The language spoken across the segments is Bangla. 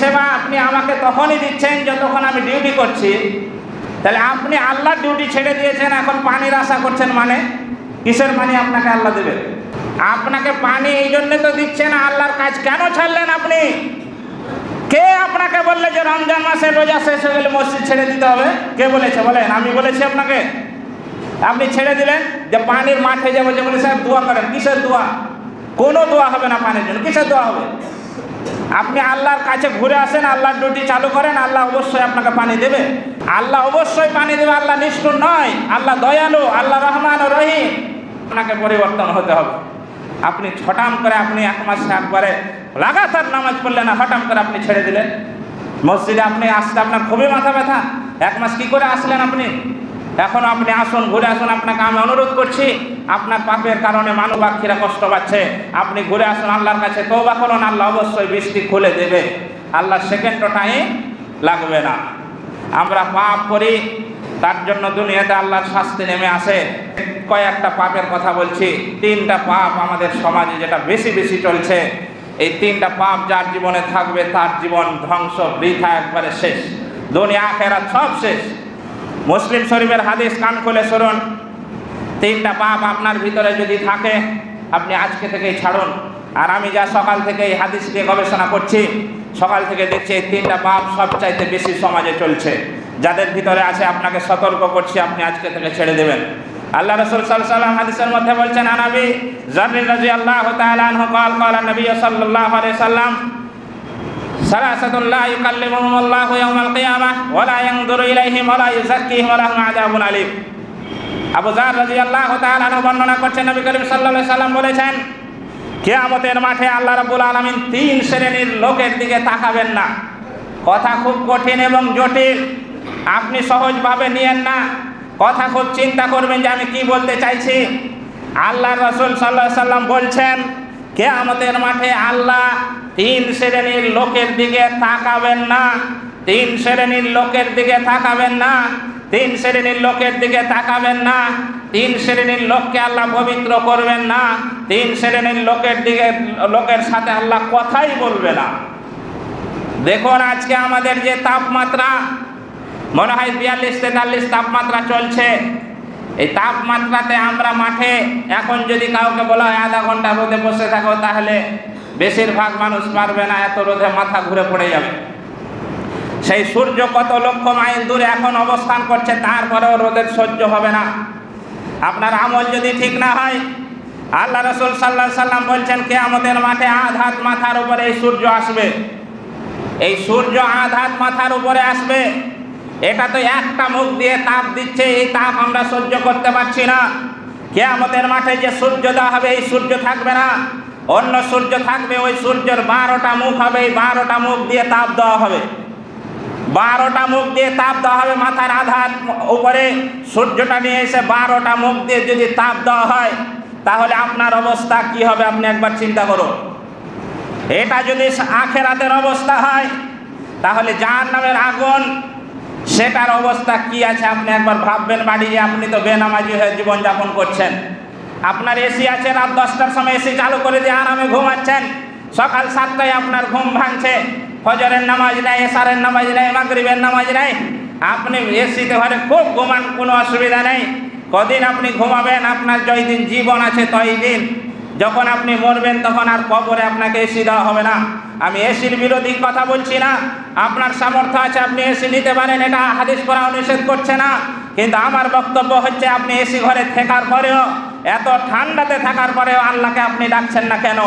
পরিষেবা আপনি আমাকে তখনই দিচ্ছেন যতক্ষণ আমি ডিউটি করছি। তাহলে আপনি আল্লাহর ডিউটি ছেড়ে দিয়েছেন, এখন পানির আশা করছেন মানে? কিসের পানি আপনাকে আল্লাহ দেবে আপনাকে পানি এই জন্য তো দিচ্ছেন আল্লাহর কাজ কেন ছাড়লেন আপনি? কে আপনাকে বললে যে রমজান মাসে রোজা শেষ হয়ে গেলে মসজিদ ছেড়ে দিতে হবে? কে বলেছে? বলেন, আমি বলেছি আপনাকে। আপনি ছেড়ে দিলেন যে পানির মাঠে যাব, যে বলে সাহেব দোয়া করেন। কিসের দোয়া? কোনো দোয়া হবে না পানির জন্য। কিসের দোয়া হবে? আপনি আল্লাহর কাছে ঘুরে আসেন, আল্লাহর ডিউটি চালু করেন, আল্লাহ অবশ্যই আপনাকে পানি দেবে। আল্লাহ অবশ্যই পানি দেবে, আল্লাহ নিষ্ঠুর নয়, আল্লাহ দয়ালু, আল্লাহ রহমান রহিম। আপনাকে পরিবর্তন হতে হবে। আপনি ছটাম করে আপনি এক মাস একবারে লাগাতার নামাজ পড়লেন না হঠাৎ করে আপনি ছেড়ে দিলেন। মসজিদে আপনি আসতে আপনার খুবই মাথা ব্যথা। এক মাস কি করে আসলেন আপনি? এখন আপনি আসুন, ঘুরে আসুন, আপনাকে আমি অনুরোধ করছি, আপনার পাপের কারণে মানুষ পাখিরা কষ্ট পাচ্ছে। আপনি ঘুরে আসুন, আল্লাহর কাছে তৌবা করুন, আল্লাহ অবশ্যই বৃষ্টি খুলে দেবে। আল্লাহ সেকেন্ড টাইম লাগবে না। আমরা পাপ করি, তার জন্য দুনিয়াতে আল্লাহর শাস্তি নেমে আসে। কয়েকটা পাপের কথা বলছি। তিনটা পাপ আমাদের সমাজে যেটা বেশি বেশি চলছে, এই তিনটা পাপ যার জীবনে থাকবে, তার জীবন ধ্বংস, বৃথা একবারে শেষ। দুনিয়া, আখেরাত সব শেষ। মুসলিম শরীফের হাদিস কান খুলে শুনুন। তিনটা পাপ আপনার ভিতরে যদি থাকে, আপনি আজকে থেকেই ছাড়ুন। আর আমি যা সকাল থেকে এই হাদিস নিয়ে গবেষণা করছি, সকাল থেকে দেখছি এই তিনটা পাপ সবচাইতে বেশি সমাজে চলছে। যাদের ভিতরে আছে, আপনাকে সতর্ক করছি, আপনি আজকে থেকে ছেড়ে দেবেন। আল্লাহ রসুল সাল্লাম হাদিসের মধ্যে বলছেন আনাবি জারিন রাজি আল্লাহ তালন কাল নবী সাল্লাম ثلاثة لا يكلمهم الله يوم القيامة ولا ينظر إليهم ولا يزكيهم ولهم عذاب أليم আবু জার রাদিয়াল্লাহু তাআলা আনহু বর্ণনা করছেন নবী করিম সাল্লাল্লাহু আলাইহি সাল্লাম বলেছেন কিয়ামতের মাঠে আল্লাহ রাব্বুল আলামিন তিন শ্রেণীর লোকের দিকে তাকাবেন না কথা খুব কঠিন এবং জটিল আপনি সহজভাবে নিয়েন না কথা খুব চিন্তা করবেন যে আমি কি বলতে চাইছি আল্লাহ রসুল সাল্লাহ সাল্লাম বলছেন কেয়ামতের মাঠে আল্লাহ তিন শ্রেণির লোকের দিকে তাকাবেন না। তিন শ্রেণির লোকের দিকে তাকাবেন না। তিন শ্রেণির লোকের দিকে তাকাবেন না। তিন শ্রেণির লোককে আল্লাহ পবিত্র করবেন না। তিন শ্রেণির লোকের দিকে, লোকের সাথে আল্লাহ কথাই বলবে না। দেখুন আজকে আমাদের যে তাপমাত্রা, মনে হয় বিয়াল্লিশ তেতাল্লিশ তাপমাত্রা চলছে। এই তাপমাত্রাতে আমরা মাঠে এখন যদি কাউকে বলা হয় আধা ঘণ্টা রোদে বসে থাকো, তাহলে বেশিরভাগ মানুষ পারবে না, এত রোদে মাথা ঘুরে পড়ে যাবে। সেই সূর্য কত লক্ষ মাইল দূরে এখন অবস্থান করছে, তারপরেও রোদের সহ্য হবে না। আপনার আমল যদি ঠিক না হয়, আল্লাহ রসুল সাল্লাহ সাল্লাম বলছেন কে আমাদের মাঠে আধাত মাথার উপরে এই সূর্য আসবে। এই সূর্য আধাত মাথার উপরে আসবে। এটা তো একটা মুখ দিয়ে তাপ দিচ্ছে, এই তাপ আমরা সহ্য করতে পারছি না। কে আমাদের মাঠে যে সূর্য দেওয়া হবে, এই সূর্য থাকবে না। অন্য সূর্য থাকবে, ওই সূর্যের বারোটা মুখ হবে, এই বারোটা মুখ দিয়ে তাপ দেওয়া হবে। বারোটা মুখ দিয়ে তাপ দেওয়া হবে মাথার আধার উপরে। সূর্যটা নিয়ে এসে বারোটা মুখ দিয়ে যদি তাপ দেওয়া হয়, তাহলে আপনার অবস্থা কি হবে আপনি একবার চিন্তা করুন। এটা যদি আখেরাতের অবস্থা হয়, তাহলে যার নামের আগুন সেটার অবস্থা কি আছে আপনি একবার ভাববেন বাড়ি যে আপনি তো বেনামাজি হয়ে জীবনযাপন করছেন। আপনার এসি আছে, রাত দশটার সময় এসি চালু করে দিয়ে আরামে ঘুমাচ্ছেন। সকাল সাতটায় আপনার ঘুম ভাঙছে। ফজরের নামাজ নেই, এসারের নামাজ নেই, মাগরিবের নামাজ নেই। আপনি এসিতে ঘরে খুব ঘুমান, কোনো অসুবিধা নেই। কদিন আপনি ঘুমাবেন, আপনার যই দিন জীবন আছে তই দিন যখন আপনি মরবেন, তখন আর কবরে আপনাকে এসি দেওয়া হবে না। আমি এসির বিরোধী কথা বলছি না। আপনার সামর্থ্য আছে, আপনি এসি নিতে পারেন, এটা হাদিস করা নিষেধ করছে না। কিন্তু আমার বক্তব্য হচ্ছে, আপনি এসি ঘরে থাকার পরেও, এত ঠান্ডাতে থাকার পরেও আল্লাহকে আপনি ডাকছেন না কেন?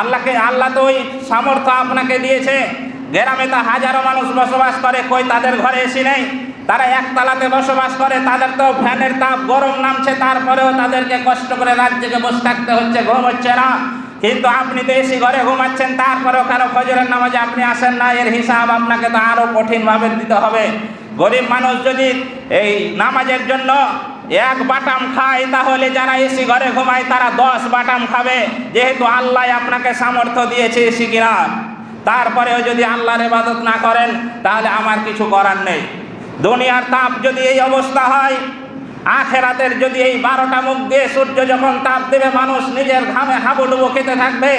আল্লাহকে, আল্লাহ তো ওই সামর্থ্য আপনাকে দিয়েছে। গ্রামে তো হাজারো মানুষ বসবাস করে, কই তাদের ঘরে এসি নেই? তারা একতলাতে বসবাস করে, তাদের তো ফ্যানের তাপ গরম নামছে, তারপরেও তাদেরকে কষ্ট করে রাত জেগে বসে থাকতে হচ্ছে, ঘুম হচ্ছে না। কিন্তু আপনি তো এসি ঘরে ঘুমাচ্ছেন, তারপরেও কারও ফজরের নামাজে আপনি আসেন না, এর হিসাব আপনাকে তো আরও কঠিনভাবে দিতে হবে। গরিব মানুষ যদি এই নামাজের জন্য এক বাটাম খায়, তাহলে যারা এসি ঘরে ঘুমায়, তারা দশ বাটাম খাবে। যেহেতু আল্লাহ আপনাকে সামর্থ্য দিয়েছে এসি কিনার তারপরেও যদি আল্লাহর ইবাদত না করেন, তাহলে আমার কিছু করার নেই। দুনিয়ার তাপ যদি এই অবস্থা হয়, আখেরাতের যদি এই বারোটা মুখ দিয়ে সূর্য যখন তাপ দেবে, মানুষ নিজের ঘামে হাবুডুবু খেতে থাকবে,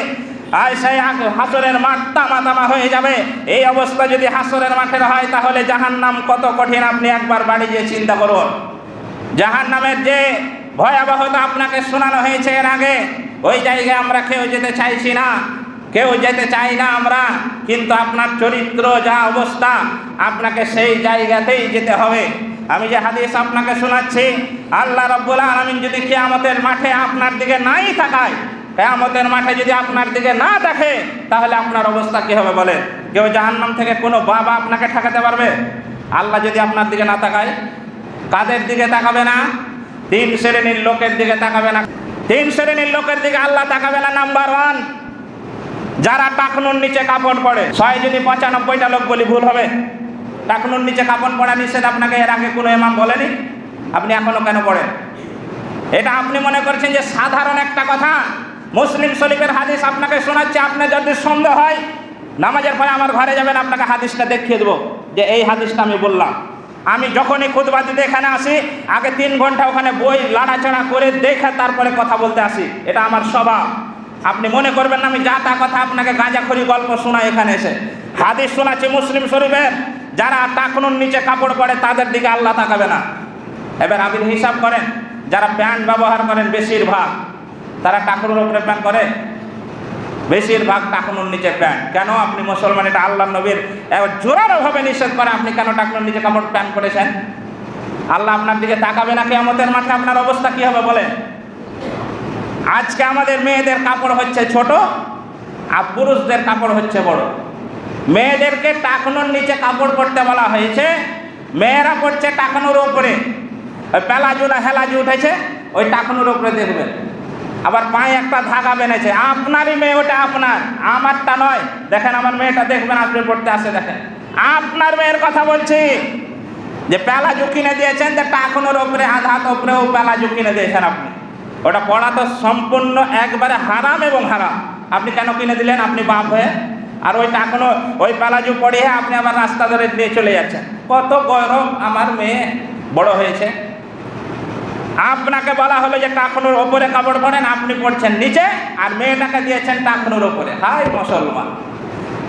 আর সেই হাসরের মাঠ তামা তামা হয়ে যাবে। এই অবস্থা যদি হাসরের মাঠের হয়, তাহলে জাহান্নাম কত কঠিন আপনি একবার বাড়ি গিয়ে চিন্তা করুন। জাহান নামের যে ভয়াবহতা আপনাকে শোনানো হয়েছে এর আগে, ওই জায়গায় আমরা কেউ যেতে চাইছি না। কেউ যেতে চাই না আমরা, কিন্তু আপনার চরিত্র যা অবস্থা, আপনাকে সেই জায়গাতেই যেতে হবে। আমি যে হাদিস আপনাকে শোনাচ্ছি, আল্লাহ রব্বুল আলমিন যদি কেয়ামতের মাঠে আপনার দিকে নাই তাকায়, কেয়ামতের মাঠে যদি আপনার দিকে না দেখে, তাহলে আপনার অবস্থা কী হবে বলে কেউ জাহান্নাম থেকে কোনো বাবা আপনাকে ঠেকাতে পারবে? আল্লাহ যদি আপনার দিকে না তাকায়, কাদের দিকে তাকাবে না? তিন শ্রেণির লোকের দিকে তাকাবে না। তিন শ্রেণির লোকের দিকে আল্লাহ তাকাবে না নাম্বার ওয়ান যারা টাকনুর নিচে কাপড় পরে, ছয় যদি পঁচানব্বইটা লোক বলি ভুল হবে। টাকনুর নিচে কাপড় পরা নিষেধ আপনাকে এর আগে কোনো এমাম বলেনি? আপনি এখনও কেন পড়েন? এটা আপনি মনে করছেন যে সাধারণ একটা কথা? মুসলিম শরীফের হাদিস আপনাকে শোনাচ্ছে আপনার যদি সন্দেহ হয়, নামাজের পরে আমার ঘরে যাবেন, আপনাকে হাদিসটা দেখিয়ে দেবো যে এই হাদিসটা আমি বললাম। আমি যখনই খুদবা দিতে এখানে আসি, আগে তিন ঘণ্টা ওখানে বই, লাড়াচাড়া করে দেখে তারপরে কথা বলতে আসি। এটা আমার স্বভাব। আপনি মনে করবেন না, আমি যা তা কথা আপনাকে গাঁজা গাঁজাখড়ি গল্প শোনা এখানে এসে। হাদিস শোনাচ্ছি মুসলিম শরীফের। যারা টাকনুর নিচে কাপড় পরে, তাদের দিকে আল্লাহ তাকাবে না। এবার আপনি হিসাব করেন, যারা প্যান্ট ব্যবহার করেন, বেশিরভাগ, তারা টাকুরের উপরে প্যান্ট করে বেশিরভাগ টাকুনুর নিচে প্যান্ট। কেন? আপনি মুসলমান, এটা আল্লাহ নবীর জোরালোভাবে নিষেধ করে। আপনি কেন টাকুনুর নিচে কাপড় প্যান্ট করেছেন আল্লাহ আপনার দিকে তাকাবে না কেমতের মাঠে আপনার অবস্থা কি হবে বলেন? আজকে আমাদের মেয়েদের কাপড় হচ্ছে ছোট আর পুরুষদের কাপড় হচ্ছে বড়। মেয়েদেরকে টাকনুর নিচে কাপড় পরতে বলা হয়েছে। মেয়েরা পড়ছে টাকনুর ওপরে ওই পেলাজু না হেলাজু উঠেছে, ওই টাকনুর ওপরে দেখবেন। আবার পায়ে একটা ধাগা বেঁধেছে, আপনারই মেয়ে, ওটা আপনার। আমারটা নয়। দেখেন, আমার মেয়েটা দেখবেন আপনি পড়তে আসে, দেখেন। আপনার মেয়ের কথা বলছি। যে পেলাজু কিনে দিয়েছেন, যে টাকনুর উপরে আধ হাত উপরেও পেলাজু কিনে দিয়েছেন আপনি। ওটা পড়া তো সম্পূর্ণ একবারে হারাম এবং হারাম। আপনি কেন কিনে দিলেন? আপনি বাপ হয়ে। আর ওইটা এখনও ওই পালাজু পড়িয়ে আপনি আবার রাস্তা ধরে নিয়ে চলে যাচ্ছেন। কত গরম আমার মেয়ে বড় হয়েছে। আপনাকে বলা হলো যে টাকনুর ওপরে কাপড় পরেন, আপনি পড়ছেন নিচে, আর মেয়েটাকে দিয়েছেন টাকনুর ওপরে। হাই মুসলমান।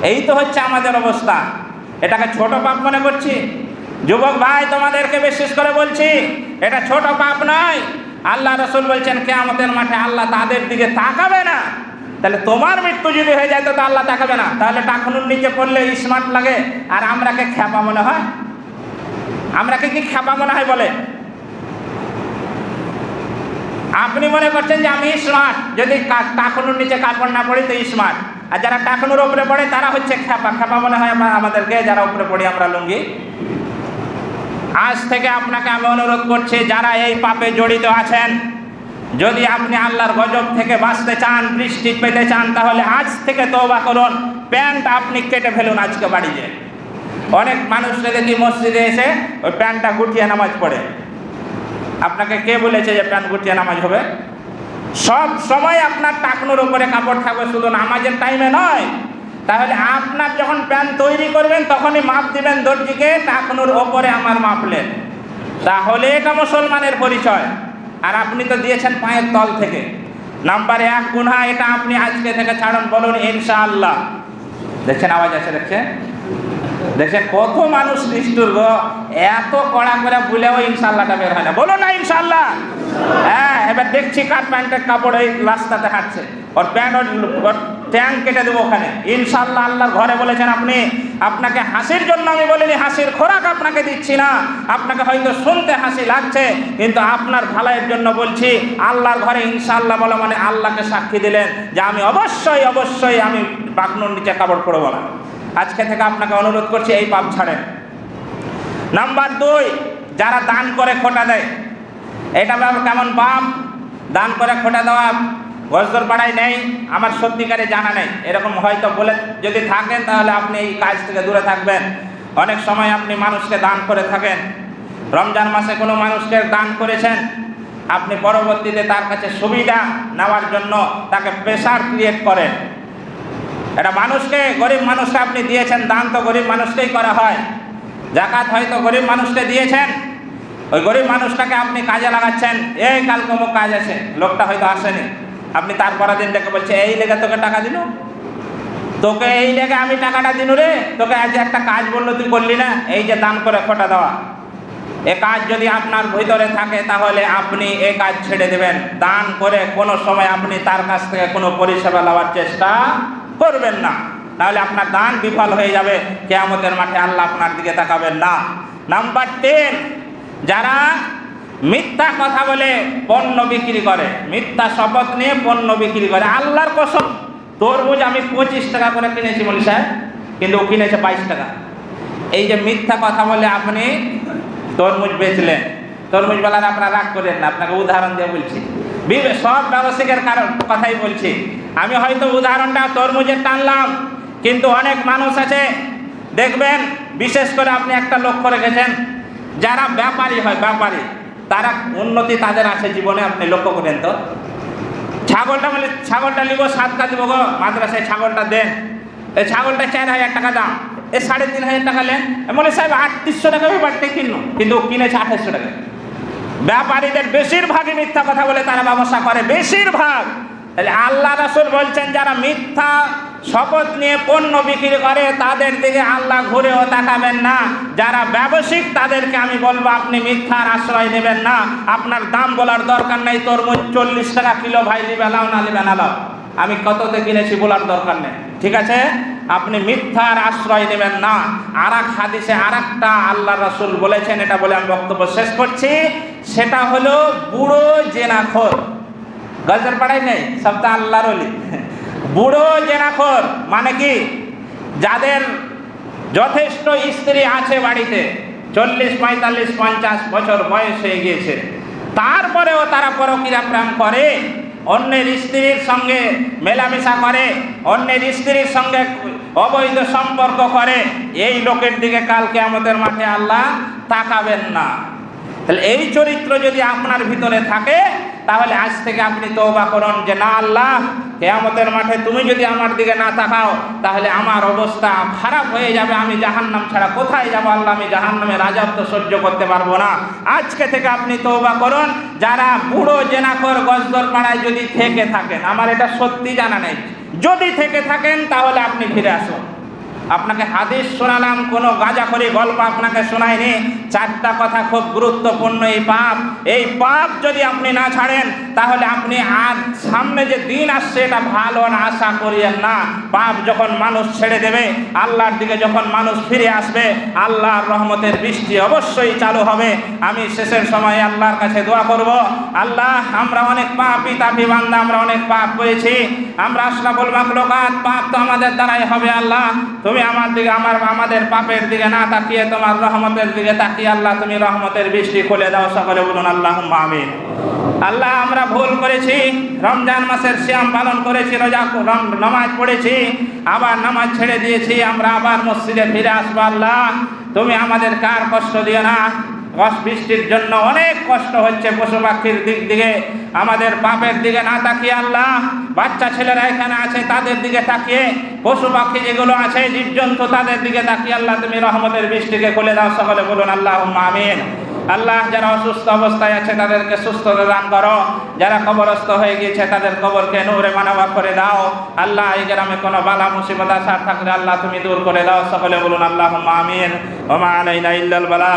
এই তো হচ্ছে আমাদের অবস্থা। এটাকে ছোট পাপ মনে করছি? যুবক ভাই, তোমাদেরকে বিশেষ করে বলছি, এটা ছোট পাপ নয়। আল্লাহ রসুল বলছেন, কেয়ামতের মাঠে আল্লাহ তাদের দিকে তাকাবে না। তাহলে তোমার মৃত্যু যদি হয়ে যায়, তো আল্লাহ তাকাবে না। তাহলে টাকনুর নিচে পড়লে স্মার্ট লাগে, আর আমরাকে খ্যাপা মনে হয়? আমরাকে কি খ্যাপা মনে হয় বলে? আপনি মনে করছেন যে আমি স্মার্ট, যদি টাকনুর নিচে কাপড় না পড়ি, তো স্মার্ট। আর যারা টাকনুর উপরে পড়ে, তারা হচ্ছে খ্যাপা। খ্যাপা মনে হয় আমা- আমাদেরকে, যারা উপরে পড়ি, আমরা লুঙ্গি। আজ থেকে আপনাকে আমি অনুরোধ করছি, যারা এই পাপে জড়িত আছেন, যদি আপনি আল্লাহর গজব থেকে বাঁচতে চান, বৃষ্টি পেতে চান, তাহলে আজ থেকে তওবা করুন, প্যান্ট আপনি কেটে ফেলুন আজকে বাড়িতে। অনেক মানুষকে দেখি মসজিদে এসে ওই প্যান্টটা গুটিয়ে নামাজ পড়ে। আপনাকে কে বলেছে যে প্যান্ট গুটিয়ে নামাজ হবে? সব সময় আপনার টাকনোর উপরে কাপড় থাকবে, শুধু নামাজের টাইমে নয় তাহলে আপনার যখন প্যান তৈরি করবেন, তখনই মাপ দিবেন দর্জিকে টাকনুর ওপরে আমার মাপলেন তাহলে এটা মুসলমানের পরিচয়। আর আপনি তো দিয়েছেন পায়ের তল থেকে। নাম্বার এক গুণা এটা আপনি আজকে থেকে ছাড়ুন, বলুন ইনশাআল্লাহ। দেখছেন আওয়াজ আছে দেখছেন? দেখছেন কত মানুষ নিষ্ঠুর গো। এত কড়া করে বলেও ইনশাল্লাহটা বের হয় না। বলো না ইনশাল্লাহ হ্যাঁ এবার দেখছি কার প্যান্টের কাপড় ওই রাস্তাতে হাঁটছে। ওর প্যান্ট, ওর ট্যাঙ্ক কেটে দেবো ওখানে। ইনশাল্লাহ আল্লাহর ঘরে বলেছেন আপনি, আপনাকে হাসির জন্য আমি বলিনি, হাসির খোরাক আপনাকে দিচ্ছি না। আপনাকে হয়তো শুনতে হাসি লাগছে, কিন্তু আপনার ভালাইয়ের জন্য বলছি, আল্লাহর ঘরে ইনশাল্লাহ বলে মানে আল্লাহকে সাক্ষী দিলেন যে আমি অবশ্যই অবশ্যই আমি বাকনুর নিচে কাপড় পরবো না। আজকে থেকে আপনাকে অনুরোধ করছি, এই পাপ ছাড়েন। নাম্বার দুই, যারা দান করে খোটা দেয়, এটা কেমন পাপ? দান করে খোটা দেওয়া গজদর পাড়ায় নেই, আমার সত্যিকারে জানা নেই। এরকম হয়তো বলে, যদি থাকেন তাহলে আপনি এই কাজ থেকে দূরে থাকবেন। অনেক সময় আপনি মানুষকে দান করে থাকেন। রমজান মাসে কোনো মানুষকে দান করেছেন, আপনি পরবর্তীতে তার কাছে সুবিধা নেওয়ার জন্য তাকে প্রেশার ক্রিয়েট করেন। এটা মানুষকে, গরিব মানুষকে আপনি দিয়েছেন, দান তো গরিব মানুষকেই করা হয়। জাকাত হয়তো গরিব মানুষকে দিয়েছেন, ওই গরিব মানুষটাকে আপনি কাজে লাগাচ্ছেন, এই কাল কমুক কাজ আছে, লোকটা হয়তো আসেনি। আপনি তার পরের দিন ডেকে বলছে, এই লেগে তোকে টাকা দিল? তোকে এই লেগে আমি টাকাটা দিনু রে? তোকে আজ একটা কাজ বলল, তুই করলি না? এই যে দান করে খোটা দেওয়া। এ কাজ যদি আপনার ভিতরে থাকে, তাহলে আপনি এ কাজ ছেড়ে দেবেন। দান করে কোনো সময় আপনি তার কাছ থেকে কোনো পরিষেবা নেওয়ার চেষ্টা করবেন না। তাহলে আপনার দান বিফল হয়ে যাবে। কেয়ামতের মাঠে আল্লাহ আপনার দিকে তাকাবেন না। নাম্বার টেন যারা মিথ্যা কথা বলে পণ্য বিক্রি করে, মিথ্যা শপথ নিয়ে পণ্য বিক্রি করে, আল্লাহর কসম, তরমুজ আমি পঁচিশ টাকা করে কিনেছি বলি সাহেব, কিন্তু ও কিনেছে বাইশ টাকা। এই যে মিথ্যা কথা বলে আপনি তরমুজ বেচলেন তরমুজ বেলার আপনারা রাগ করেন না, আপনাকে উদাহরণ দিয়ে বলছি। সব ব্যবসায়িকের কারণ, কথাই বলছি। আমি হয়তো উদাহরণটা তরমুজের টানলাম, কিন্তু অনেক মানুষ আছে, দেখবেন, বিশেষ করে আপনি একটা লক্ষ্য রেখেছেন, যারা ব্যাপারী হয়, ব্যাপারী, তারা উন্নতি তাদের আছে জীবনে, আপনি লক্ষ্য করেন তো। ছাগলটা বলে, ছাগলটা নিব সাতটা দিব গো, মাদ্রাসায় ছাগলটা দেন। এই ছাগলটা চার হাজার টাকা দাম, এ সাড়ে তিন হাজার টাকা নেন বলে, সাহেব, আটত্রিশশো টাকা ব্যাপারটা কিনো কিন্তু কিনেছে আঠাশশো টাকা। ব্যাপারীদের বেশিরভাগই মিথ্যা কথা বলে, তারা ব্যবসা করে। বেশিরভাগ তাহলে আল্লাহ রাসুল বলছেন, যারা মিথ্যা শপথ নিয়ে পণ্য বিক্রি করে, তাদের দিকে আল্লাহ ঘুরেও তাকাবেন না। যারা ব্যবসায়িক, তাদেরকে আমি বলব, আপনি মিথ্যার আশ্রয় নেবেন না। আপনার দাম বলার দরকার নেই, তরমুজ চল্লিশ টাকা কিলো, ভাই নিবে লাও না নিবে না আমি কততে কিনেছি বলার দরকার নেই। ঠিক আছে? আপনি মিথ্যার আশ্রয় নেবেন না। আর এক হাদিসে আর একটা আল্লাহ রাসুল বলেছেন, এটা বলে আমি বক্তব্য শেষ করছি। সেটা হলো বুড়ো জেনাখোর। গজর পাড়াই নেই, সব সপ্তাহ আল্লাহর অলি বুড়ো জেনাখোর মানে কি? যাদের যথেষ্ট স্ত্রী আছে বাড়িতে, চল্লিশ, পঁয়তাল্লিশ, পঞ্চাশ বছর বয়স হয়ে গিয়েছে, তারপরেও তারা পরকিরা প্রেম করে, অন্যের স্ত্রীর সঙ্গে মেলামেশা করে, অন্যের স্ত্রীর সঙ্গে অবৈধ সম্পর্ক করে, এই লোকের দিকে কালকে আমাদের মাঠে আল্লাহ তাকাবেন না। তাহলে এই চরিত্র যদি আপনার ভিতরে থাকে তাহলে আজ থেকে আপনি তৌবা করুন যে, না আল্লাহ, কেয়ামতের মাঠে তুমি যদি আমার দিকে না তাকাও, তাহলে আমার অবস্থা খারাপ হয়ে যাবে, আমি জাহান্নাম ছাড়া কোথায় যাব আল্লাহ? আমি জাহান্নামের রাজত্ব সহ্য করতে পারব না। আজকে থেকে আপনি তৌবা করুন। যারা বুড়ো জেনাকর গজদর পাড়ায় যদি থেকে থাকেন, আমার এটা সত্যি জানা নেই। যদি থেকে থাকেন, তাহলে আপনি ফিরে আসুন। আপনাকে হাদিস শোনালাম, কোনো গাঁজাখড়ি গল্প আপনাকে শোনায়নি। চারটা কথা খুব গুরুত্বপূর্ণ এই পাপ। এই পাপ যদি আপনি না ছাড়েন, তাহলে আপনি আর সামনে যে দিন আসছে, এটা ভালো না, আশা করিয়েন না। পাপ যখন মানুষ ছেড়ে দেবে, আল্লাহর দিকে যখন মানুষ ফিরে আসবে, আল্লাহর রহমতের বৃষ্টি অবশ্যই চালু হবে। আমি শেষের সময় আল্লাহর কাছে দোয়া করব, আল্লাহ, আমরা অনেক পাপি, তাপি বান্দা, আমরা অনেক পাপ করেছি। আমরা আশরাফুল মাখলুকাত, পাপ তো আমাদের দ্বারাই হবে, আল্লাহ। তুমি আমার দিকে, আমার, আমাদের পাপের দিকে না তাকিয়ে, তোমার রহমতের দিকে তাকিয়ে আল্লাহ তুমি রহমতের বৃষ্টি খুলে দাও সকলে বলুন আল্লাহ আমিন। আল্লাহ, আমরা ভুল করেছি। রমজান মাসের শ্যাম পালন করেছি, রোজা নামাজ পড়েছি, আবার নামাজ ছেড়ে দিয়েছি, আমরা আবার মসজিদে ফিরে আসব, আল্লাহ। তুমি আমাদের কার কষ্ট দিও না? বৃষ্টির জন্য অনেক কষ্ট হচ্ছে পশু পাখির দিক দিকে। আমাদের বাপের দিকে না তাকিয়ে আল্লাহ, বাচ্চা ছেলেরা এখানে আছে, তাদের দিকে তাকিয়ে পশু পাখি যেগুলো আছে, জীবজন্তু তাদের দিকে তাকিয়ে আল্লাহ, তুমি রহমতের বৃষ্টিকে খুলে দাও, সকলে বলুন আল্লাহ আমিন। আল্লাহ যারা অসুস্থ অবস্থায় আছে, তাদেরকে সুস্থতা দান করো। যারা কবরস্থ হয়ে গিয়েছে, তাদের কবরকে নূরে মানবা করে দাও। আল্লাহ এই গ্রামে কোনো বালা, মুসিবত, আসার থাকলে আল্লাহ তুমি দূর করে দাও। সকলে বলুন আল্লাহ আমিন। ওমা আলাইনা ইল্লাল বালা।